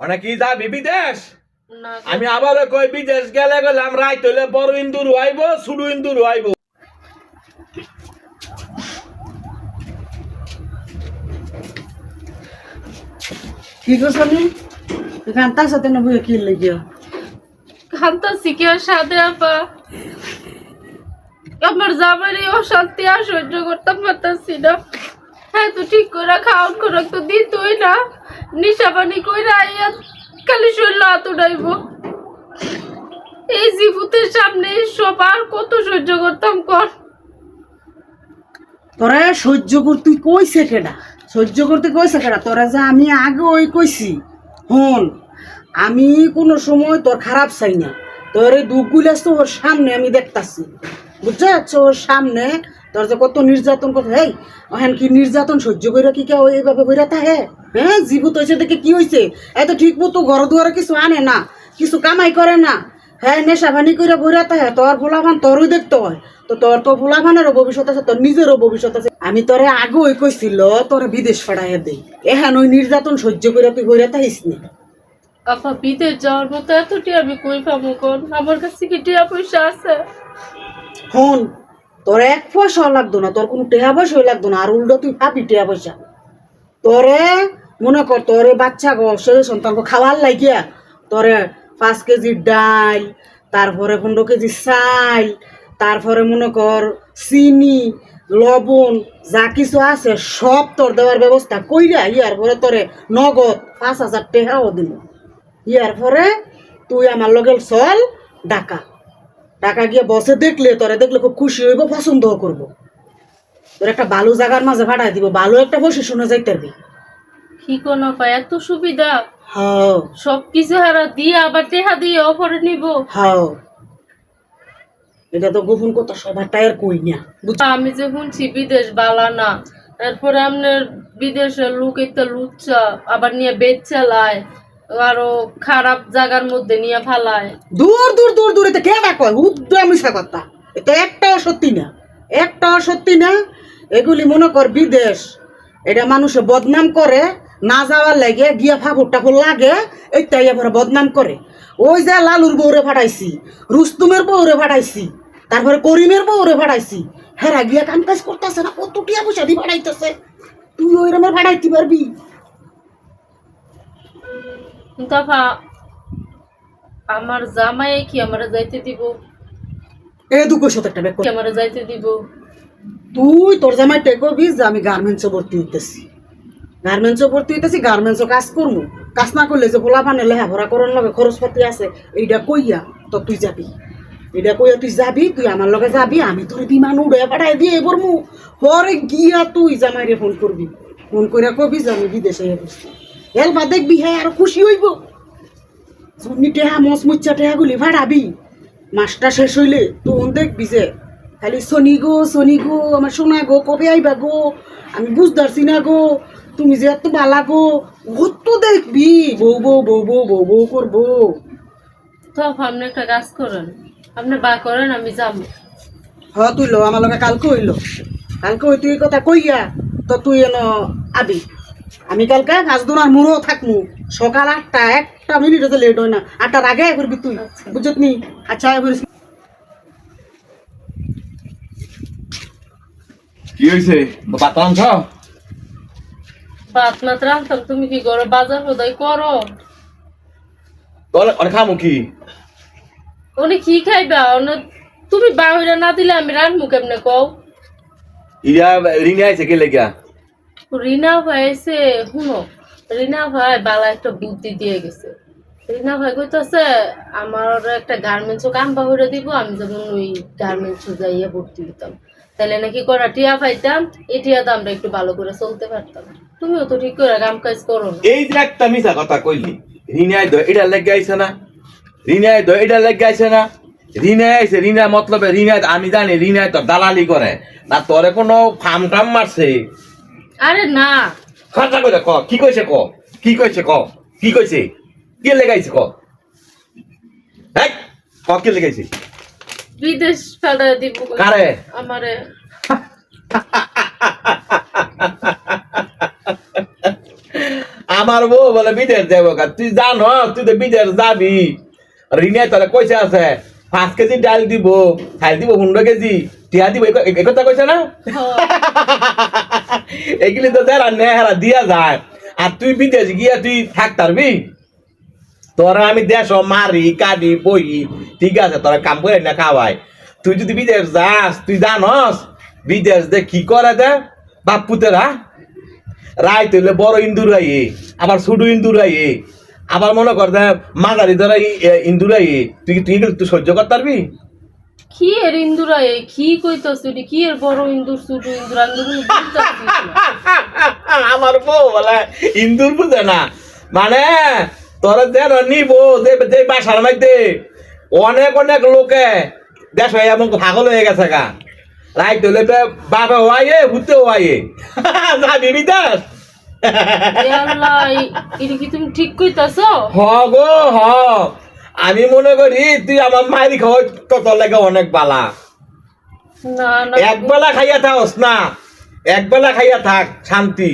অনেক কি যাবি বিদেশ? আমি আবারও কই বিদেশ গেলে গেলাম রাইত হইলে বড় ইন্দুর শুধু ইন্দুর আইব কি করছনি এখান তার সাথে না কি লেগে খান্তা শিখে সাথে আপা। আমার জামাইরে অশান্তি আর সহ্য করতে পারতাছি না। হ্যাঁ তো ঠিক করে খাওয়ান খোরাক তো দিতই না। নিশা পানি কইরা আইয়া খালি শরীর হাত উঠাইব। এই জিভুতের সামনে সব আর কত সহ্য করতাম, কর। তোরা সহ্য করতে কইছে কেডা? সহ্য করতে কইছে কেডা? তোরা যে আমি আগে ওই কইছি হন আমি কোনো সময় তোর খারাপ চাই না। তোর এই দুঃখগুলো আছে, ওর সামনে আমি দেখতাছি। বুঝতে পারছ ওর সামনে তোর যে কত নির্যাতন করতে হেই ওখান কি নির্যাতন সহ্য করে কি কেউ এইভাবে বইরা থাকে? হ্যাঁ জীবত হয়েছে দেখে কি হয়েছে? এত ঠিক মতো ঘর দুয়ারে কিছু আনে না কিছু কামাই করে না। হ্যাঁ নেশা ভানি করে বইরা থাকে তোর ভোলাভান তোরই দেখতে হয়। তো তোর তো ভোলাভানেরও ভবিষ্যৎ আছে তোর নিজেরও ভবিষ্যৎ আছে। আমি তোরে আগে ওই কইছিল তোরে বিদেশ ফাড়াইয়া দেই এখান ওই নির্যাতন সহ্য করে তুই বইরা থাকিস নি। আপা বিদেশ যাওয়ার মতো এত টিয়া আমি কই পাবো কোন? আমার কাছে কি টিয়া পয়সা আছে? হন তোর এক পয়সাও লাগতো না তোর কোনো টেহা পয়সাও লাগতো না আর উল্টো তুই পাবি টেহা পয়সা। তোরে মনে কর তোরে বাচ্চা গো সে সন্তানকে খাওয়ার লাগিয়া তোরে পাঁচ কেজি ডাল, তারপরে পনেরো কেজি চাল, তারপরে মনে কর চিনি, লবণ, যা কিছু আছে সব তোর দেওয়ার ব্যবস্থা কইরা ইয়ার পরে তোরে নগদ পাঁচ হাজার টেহাও দিল ইয়ার পরে তুই আমার লগেল চল ডাকা টাকা গিয়ে বসে দেখলে, তোরে দেখলে খুব খুশি হইব পছন্দ করব। তোর একটা ভালো জায়গার মাঝে ভাড়াই দিব, ভালো একটা বসে শুনে যাইতে পারবি। কি কোন আপা এত সুবিধা? হাও। সব কিছু হারা দিয়ে আবার টেহা দিয়ে অফারে নিব। হাও। এটা তো গোপন কথা সবার টায়ার কই না আমি যে শুনছি বিদেশ বালা না তারপরে আপনার বিদেশের লোক একটা লুচ্চা আবার নিয়ে বেচ চালায় আরও খারাপ জায়গার মধ্যে নিয়ে ফালায়। দূর দূর দূর দূর এটা কেনা কয়? উদ্যম মিশা কথা। এটা একটাও সত্যি না একটাও সত্যি না। এগুলি মনে কর বিদেশ এটা মানুষে বদনাম করে না যাওয়ার লাগে গিয়া ফাফুর টাফুর লাগে এইটাই এবার বদনাম করে। ওই যে লালুর বউরে ফাটাইছি রুস্তুমের বউরে ফাটাইছি তারপরে করিমের বউরে ফাটাইছি হেরা গিয়া কাম কাজ করতেছে না কত টিয়া পয়সা দিয়ে ফাটাইতেছে। তুই ওই রকমের ফাটাইতে পারবি? আমার জামাই কি আমার যাইতে দিব? এ দুঃখ সাথে একটা ব্যাগ আমার যাইতে দিব? তুই তোর জামাই টেক করবি যে আমি গার্মেন্টসে ভর্তি হইতেছি। গার্মেন্টসে ভর্তি হইতেছি, গার্মেন্টসও কাজ করব কাজ না করলে যে পোলা পানে লেখাপড়া করার লগে খরচপাতি আছে। এইটা কইয়া, তো তুই যাবি। এটা কইয়া তুই যাবি, তুই আমার লগে যাবি, আমি তোর বিমান উড়ে পাঠাই দিয়ে এবার মু পরে গিয়া তুই জামাইরে ফোন করবি। ফোন কইরা কবি যে আমি বিদেশে বসছি এলবা দেখবি হ্যাঁ আরও খুশি হইব। জুনি টেহা, মস মুচ্চা টেহাগুলি ভাড়াবি মাসটা শেষ হইলে তখন দেখবি যে, খালি শনি গো শনি গো, আমার সোনা গো, কবে আইবা গো? আমি বুঝতে পারছি না গো। তুমি যে এত বালা গো কত দেখবি। বউ বউ বউ বউ বউ বউ করব। তো আপনি একটা কাজ করেন। আপনি বা করেন আমি যাব। হ তুই লো আমার লগে কালকে হইল। কালকে হই তুই এই কথা কইয়া তো তুই এন আবি। আমি কালকে কাজ দোনার মুড়ো থাকমু। সকাল আটটা একটা মিনিট হতে লেট হয় না। আটটার আগে করবি তুই আচ্ছা। বুঝত নি? আচ্ছা কি হয়েছে ভাত আনছ? ভাত মাত্র আনতাম তুমি কি করো বাজার হোদাই করো? অনেক খামু কি? উনি কি খাইবা? তুমি বাহিরে না দিলে আমি রানমু কেমনে কও? ইয়া রিনে আইছে কে লেগা রিনা ভাই এসে শুনো রিনা ভাই বালা একটা বুদ্ধি দিয়ে গেছে। রিনা ভাই কইতাছে আমার একটা গার্মেন্টস কাম বাহিরে দিব আমি যেমন ওই গার্মেন্টস যাইয়া ভর্তি দিতাম তাহলে নাকি করা টিয়া পাইতাম? এই টিয়াতে আমরা একটু ভালো করে চলতে পারতাম। তুমিও তো ঠিক করে কাম কাজ করো না। এই যে একটা মিছা কথা কইলি রিনাই দ এটা লেগে আইছে না? রিনাই দ এটা লেগে আইছে না? রিনাই আইছে রিনা মতলবে রিনাই আমি জানি রিনাই তো দালালি করে। না তোরে কোনো ফার্ম টাম মারছে? আরে না। খাতা কইছে ক কি কইছে ক? কি কইছে ক? কি কইছে? কে লেগাইছে ক? ক কে লেগাইছে বিদেশ ফেলা দিব কারে? আমারে। আমার বউ বলে বিদেশ যাব। তুই জানো তুই তো বিদেশ যাবি। রিনে তোরা কইছে আছে পাঁচ কেজি ডাল দিব চাল দিব পনেরো কেজি টিয়া দিব এই কথা কইছে না? এগুলি তো যারা নেহারা দিয়া যায়। আর তুই বিদেশ গিয়া তুই থাক পারবি? তোরা আমি দেশ মারি কাটি বই ঠিক আছে তোরা কাম করে না খাওয়াই। তুই যদি বিদেশ যাস তুই জানস বিদেশ দে কি করে দে? বাপ রায় তৈলে বড় ইন্দুর আইয়ে আবার ছোট ইন্দুর আইয়ে আবার মনে কর দে মাঝারি ধরা ইন্দুর আইয়ে তুই তুই তুই সহ্য করতে পারবি? কি এর ইন্দুরা এ? কি কইতাছ এটি কি এর বড় ইন্দুর ছোট ইন্দুর? আমি। আমার বউ বলে ইন্দুর বুঝে না। মানে তোরা যেন নিব যে যে বাসার মধ্যে অনেক অনেক লোকে দেশ হয়ে এমন পাগল হয়ে গেছে গা। রাই হলে বাবা হওয়াইয়ে হুতে এ আল্লাহ এ- এটি কি তুমি ঠিক কইতাছ হ গো হ আমি মনে করি তুই আমার মায়ের খাওয়া তত লাগে অনেক বালা না না এক বেলা খাইয়া থাকস না এক বেলা খাইয়া থাক শান্তি